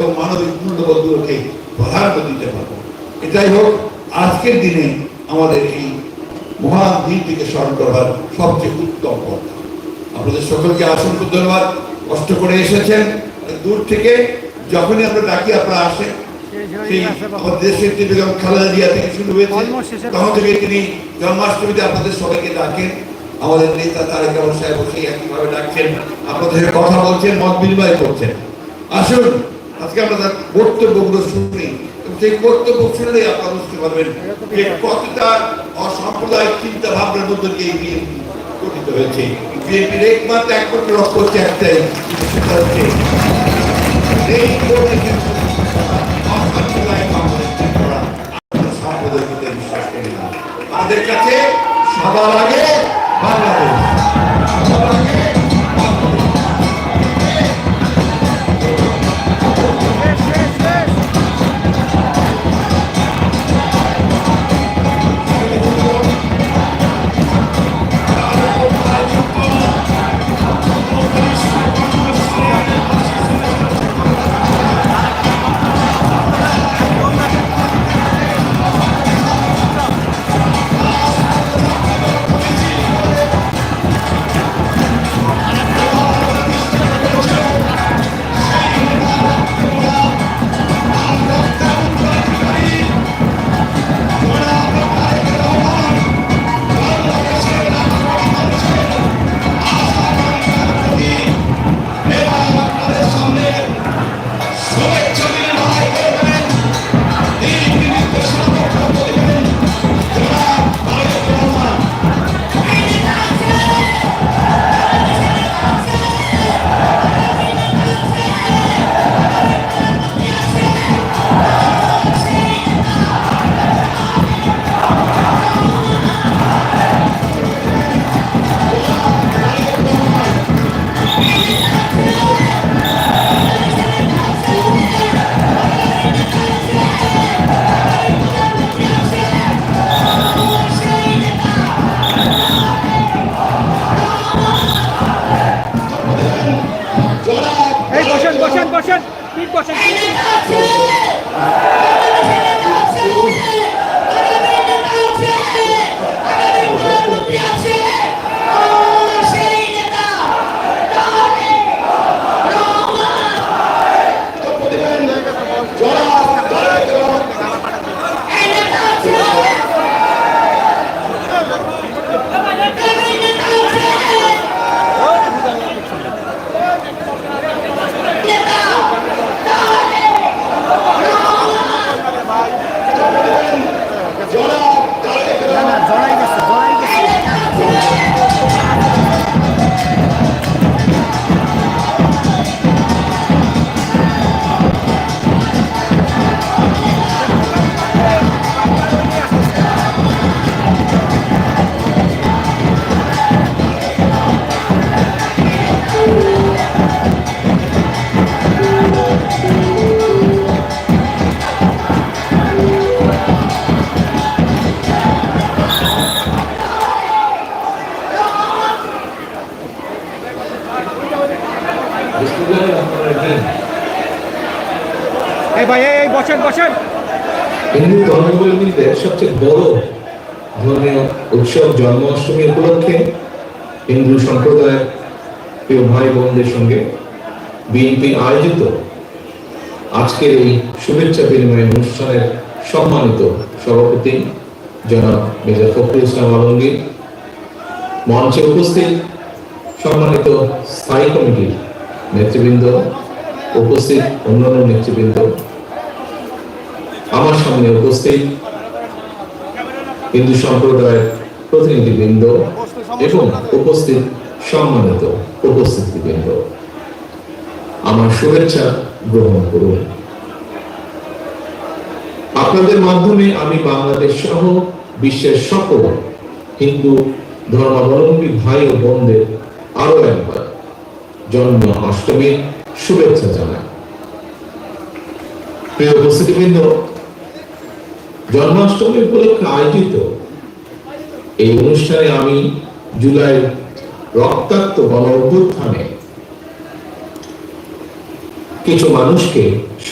এবং মানবিক মূল্যবোধগুলোকে প্রাধান্য দিতে পারব। এটাই হোক আজকের দিনে আমাদের এই মহান দিনটিকে স্মরণ করবার সবচেয়ে উত্তম পথ আপনাদের সকলকে অসংখ্য ধন্যবাদ কষ্ট করে এসেছেন। দূর থেকে যখনই আমরা ডাকি আপনারা আসেন। সেই আমাদের দেশের যে বেগম খালেদা জিয়া থেকে শুরু হয়েছে তখন থেকে তিনি জন্মাষ্টমীতে আপনাদের সবাইকে ডাকেন। আমাদের নেতা তারেক রহমান সাহেব সেই একইভাবে ডাকছেন। আপনাদের কথা বলছেন মত বিনিময় করছেন। আসুন আজকে আমরা তার বক্তব্যগুলো শুনি। সেই বক্তব্য শুনলেই আপনারা বুঝতে পারবেন যে কতটা অসাম্প্রদায়িক চিন্তা ভাবনার মধ্যে দিয়ে বিএনপি গঠিত হয়েছে। বিএনপির একমাত্র হচ্ছে একটাই হচ্ছে। আমাদের কাছে সবার আগে বসেন বসেন বসেন। ঠিক বসেন এই ভাই এই, সবচেয়ে বড় ধর্মীয় উৎসব জন্মাষ্টমী উপলক্ষে হিন্দু সম্প্রদায়ের প্রিয় ভাই বোনদের সঙ্গে বিএনপি আয়োজিত আজকের এই শুভেচ্ছা বিনিময় অনুষ্ঠানের সম্মানিত সভাপতি জনাব মেজর ফখরুল ইসলাম আলমগীর। মঞ্চে উপস্থিত সম্মানিত স্থায়ী কমিটির নেতৃবৃন্দ উপস্থিত অন্যান্য নেতৃবৃন্দ সামনে উপস্থিত হিন্দু সম্প্রদায়ের প্রতিনিধিবৃন্দ এবং উপস্থিত সম্মানিত উপস্থিতিবৃন্দ। আমার শুভেচ্ছা গ্রহণ করুন। আপনাদের মাধ্যমে আমি বাংলাদেশ সহ বিশ্বের সকল হিন্দু ধর্মাবলম্বী ভাই ও বোনদের আরও একবার জন্ম অষ্টমীর শুভেচ্ছা জানাই। প্রিয় উপস্থিতিবৃন্দ জন্মাষ্টমী উপলক্ষে আয়োজিত এই অনুষ্ঠানে আমি জুলাই রক্তাক্ত গণ অভ্যুত্থানে কিছু মানুষকে